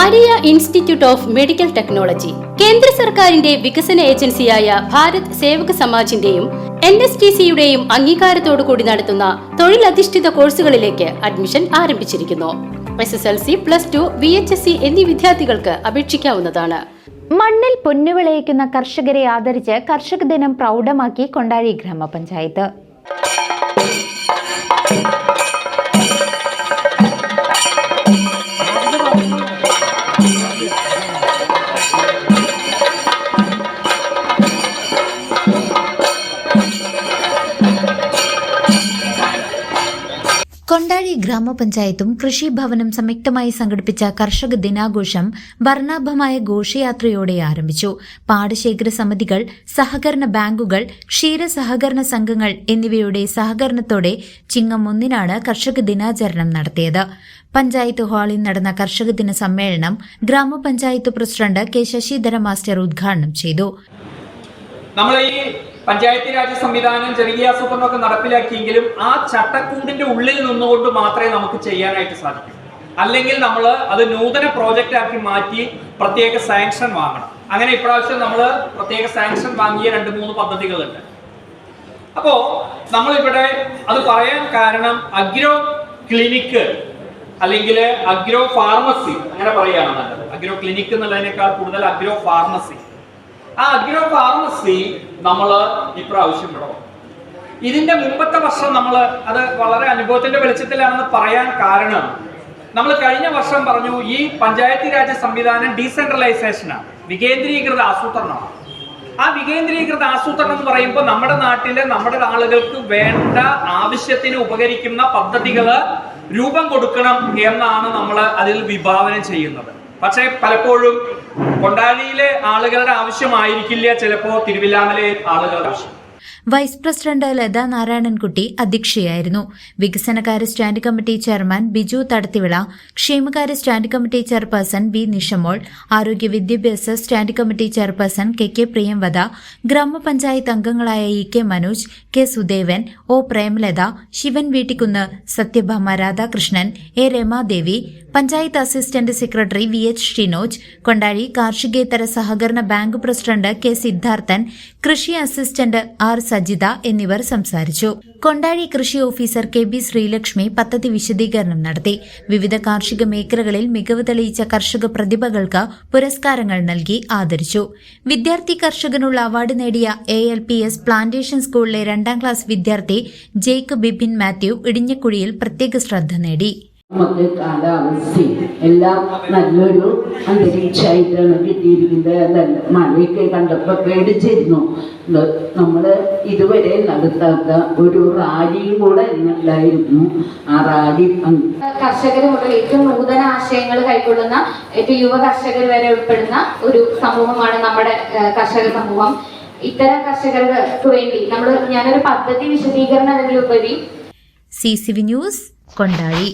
Maria institute of medical technology കേന്ദ്ര സർക്കാരിന്റെ വികസന ഏജൻസിയായ ഭാരത് സേവക സമാജിന്റെയും എൻ എസ് ടി സിയുടെയും അംഗീകാരത്തോടു കൂടി നടത്തുന്ന തൊഴിലധിഷ്ഠിത കോഴ്സുകളിലേക്ക് അഡ്മിഷൻ ആരംഭിച്ചിരിക്കുന്നു. S S L C plus two V H S C എന്നീ വിദ്യാർത്ഥികൾക്ക് അപേക്ഷിക്കാവുന്നതാണ്. മണ്ണിൽ പൊന്നുവിളയിക്കുന്ന കർഷകരെ ആദരിച്ച് കർഷക ദിനം പ്രൗഢമാക്കി കൊണ്ടാഴി ഗ്രാമപഞ്ചായത്ത്. കൊണ്ടാഴി ഗ്രാമപഞ്ചായത്തും കൃഷിഭവനും സംയുക്തമായി സംഘടിപ്പിച്ച കർഷക ദിനാഘോഷം വർണാഭമായ ഘോഷയാത്രയോടെ ആരംഭിച്ചു. പാടശേഖര സമിതികൾ സഹകരണ ബാങ്കുകൾ ക്ഷീര സഹകരണ സംഘങ്ങൾ എന്നിവയുടെ സഹകരണത്തോടെ ചിങ്ങം ഒന്നിനാണ് കർഷക ദിനാചരണം നടത്തിയത്. പഞ്ചായത്ത് ഹാളിൽ നടന്ന കർഷക ദിന സമ്മേളനം ഗ്രാമപഞ്ചായത്ത് പ്രസിഡന്റ് കെ ശശിധര മാസ്റ്റർ ഉദ്ഘാടനം ചെയ്തു. നമ്മൾ ഈ പഞ്ചായത്തി രാജ് സംവിധാനം ചെറിയ ആസൂത്രണമൊക്കെ നടപ്പിലാക്കിയെങ്കിലും ആ ചട്ടക്കൂടിന്റെ ഉള്ളിൽ നിന്നുകൊണ്ട് മാത്രമേ നമുക്ക് ചെയ്യാനായിട്ട് സാധിക്കൂ. അല്ലെങ്കിൽ നമ്മൾ അത് നൂതന പ്രോജക്റ്റ് ആക്കി മാറ്റി പ്രത്യേക സാങ്ഷൻ വാങ്ങണം. അങ്ങനെ ഇപ്രാവശ്യം നമ്മൾ പ്രത്യേക സാങ്ഷൻ വാങ്ങിയ രണ്ട് മൂന്ന് പദ്ധതികളുണ്ട്. അപ്പോ നമ്മളിവിടെ അത് പറയാൻ കാരണം അഗ്രോ ക്ലിനിക്ക് അല്ലെങ്കിൽ അഗ്രോ ഫാർമസി അങ്ങനെ പറയുകയാണ് നല്ലത്. അഗ്രോ ക്ലിനിക്ക് എന്നുള്ളതിനേക്കാൾ കൂടുതൽ അഗ്രോ ഫാർമസി ആ അഗ്രോ ഫാർമസി നമ്മൾ ഇപ്രാവശ്യം വിടണം. ഇതിന്റെ മുമ്പത്തെ വർഷം നമ്മൾ അത് വളരെ അനുഭവത്തിന്റെ വെളിച്ചത്തിലാണെന്ന് പറയാൻ കാരണം നമ്മൾ കഴിഞ്ഞ വർഷം പറഞ്ഞു ഈ പഞ്ചായത്ത് രാജ് സംവിധാനം ഡീസെൻട്രലൈസേഷനാണ് വികേന്ദ്രീകൃത ആസൂത്രണമാണ്. ആ വികേന്ദ്രീകൃത ആസൂത്രണം എന്ന് പറയുമ്പോൾ നമ്മുടെ നാട്ടിലെ നമ്മുടെ ആളുകൾക്ക് വേണ്ട ആവശ്യത്തിന് ഉപകരിക്കുന്ന പദ്ധതികൾ രൂപം കൊടുക്കണം എന്നാണ് നമ്മൾ അതിൽ വിഭാവനം ചെയ്യുന്നത്. പക്ഷേ പലപ്പോഴും കൊണ്ടാഴിയിലെ ആളുകളുടെ ആവശ്യമായിരിക്കില്ല ചിലപ്പോ തിരുവില്ലാമലെ ആളുകളുടെ ആവശ്യം. വൈസ് പ്രസിഡന്റ് ലതാ നാരായണൻകുട്ടി അധ്യക്ഷയായിരുന്നു. വികസനകാര്യ stand committee chairman Biju Thadathivila ക്ഷേമകാര്യ stand committee chairperson V Nishamol ആരോഗ്യ വിദ്യാഭ്യാസ stand committee chairperson K K Priyamvada ഗ്രാമപഞ്ചായത്ത് അംഗങ്ങളായ E K Manoj K Sudevan O Premalatha Sivan Veettikkunnu Sathyabhama Radhakrishnan A Ramadevi panchayat assistant secretary V H Shinoj Kondazhy കാർഷികേതര സഹകരണ bank president K Siddharthan കൃഷി assistant R Sajitha എന്നിവർ സംസാരിച്ചു. കൊണ്ടാഴി കൃഷി officer K B Sreelakshmi പദ്ധതി വിശദീകരണം നടത്തി. വിവിധ കാർഷിക മേഖലകളിൽ മികവ് തെളിയിച്ച കർഷക പ്രതിഭകൾക്ക് പുരസ്കാരങ്ങൾ നൽകി ആദരിച്ചു. വിദ്യാർത്ഥി കർഷകനുള്ള അവാർഡ് നേടിയ A L P S plantation സ്കൂളിലെ രണ്ടാം ക്ലാസ് വിദ്യാർത്ഥി ജേക്ക് ബിബിൻ മാത്യു ഇടിഞ്ഞക്കുഴിയിൽ പ്രത്യേക ശ്രദ്ധ നേടി. നമുക്ക് കാലാവസ്ഥയും എല്ലാം നല്ലൊരു അന്തരീക്ഷമായിട്ടാണ് കിട്ടിയിരിക്കുന്നത് നല്ല മഴയൊക്കെ കണ്ടപ്പോൾ പേടിച്ചിരുന്നു. നമ്മൾ ഇതുവരെ നടത്താത്ത ഒരു റാലിയും കൂടെ ഉണ്ടായിരുന്നു ആ റാലി കർഷകർ മുതൽ ഏറ്റവും നൂതന ആശയങ്ങൾ കൈക്കൊള്ളുന്ന ഏറ്റവും യുവ കർഷകർ വരെ ഉൾപ്പെടുന്ന ഒരു സമൂഹമാണ് നമ്മുടെ കർഷക സമൂഹം. ഇത്തരം കർഷകർക്ക് വേണ്ടി നമ്മൾ ഞാനൊരു പദ്ധതി വിശദീകരണം അതിലുപരി C C V news Kondazhy.